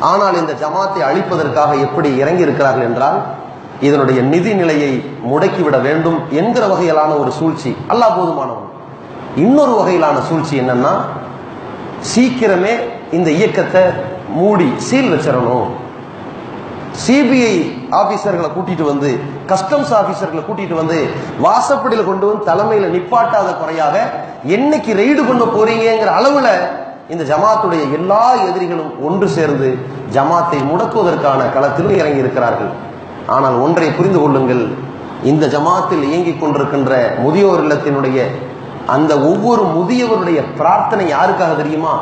ஆனால் இந்த ஜமாத்தை அழிப்பதற்காக எப்படி இறங்கி இருக்கிறார்கள் என்றால் இதனுடைய நிதி நிலையை முடக்கிவிட வேண்டும் என்கிற வகையிலான ஒரு சூழ்ச்சி அல்லா போதுமானவன். இன்னொரு வகையிலான சூழ்ச்சி என்னன்னா சீக்கிரமே இந்த இயக்கத்தை மூடி சீல் வச்சிடணும். சிபிஐ ஆபீசர்களை கூட்டிட்டு வந்து கஸ்டம்ஸ் ஆபீசர்களை கூட்டிட்டு வந்து வாசப்படியில் கொண்டு வந்து தலைமையில நிப்பாட்டாத குறையாக என்னைக்கு ரெய்டு பண்ண போறீங்கிற அளவுல இந்த ஜமாத்துடைய எல்லா எதிரிகளும் ஒன்று சேர்ந்து ஜமாத்தை முடக்குவதற்கான களத்தில் இறங்கி இருக்கிறார்கள் ஆனால் ஒன்றை புரிந்து கொள்ளுங்கள் இந்த ஜமாத்தில் இயங்கிக் கொண்டிருக்கின்ற முதியோர் இல்லத்தினுடைய அந்த ஒவ்வொரு முதியவருடைய பிரார்த்தனை யாருக்காக தெரியுமா?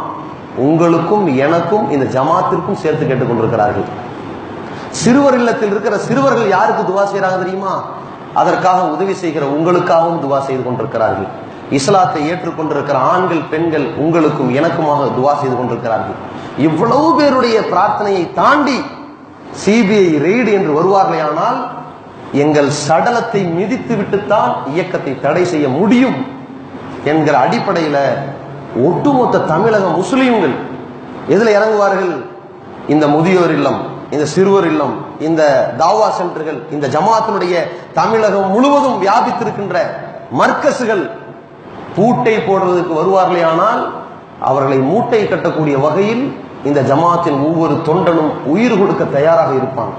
உங்களுக்கும் எனக்கும் இந்த ஜமாத்திற்கும் சேர்த்து கேட்டுக்கொண்டிருக்கிறார்கள் சிறுவர் இல்லத்தில் இருக்கிற சிறுவர்கள் யாருக்கு துவா செய்கிறாங்க தெரியுமா? அதற்காக உதவி செய்கிற உங்களுக்காகவும் துவா செய்து கொண்டிருக்கிறார்கள். இஸ்லாத்தை ஏற்றுக்கொண்டிருக்கிற ஆண்கள் பெண்கள் உங்களுக்கும் எனக்குமாக துவா செய்து கொண்டிருக்கிறார்கள். இவ்வளவு பேருடைய பிரார்த்தனையை தாண்டி சிபிஐ ரெய்டு என்று வருவார்களேயானால் எங்கள் சடலத்தை மிதித்து விட்டுத்தான் இயக்கத்தை தடை செய்ய முடியும் என்கிற அடிப்படையில ஒட்டுமொத்த தமிழக முஸ்லீம்கள் எதுல இறங்குவார்கள்? இந்த முதியோர் இல்லம் இந்த சிறுவர் இல்லம் இந்த தாவா சென்டர்கள் இந்த ஜமாத்தினுடைய தமிழகம் முழுவதும் வியாபித்திருக்கின்ற மர்க்கசுகள் பூட்டை போடுறதுக்கு வருவார்களே ஆனால் அவர்களை மூட்டை கட்டக்கூடிய வகையில் இந்த ஜமாத்தின் ஒவ்வொரு தொண்டனும் உயிர் கொடுக்க தயாராக இருப்பான்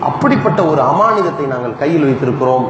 அப்படிப்பட்ட ஒரு அமானிதத்தை நாங்கள் கையில் வைத்திருக்கிறோம்.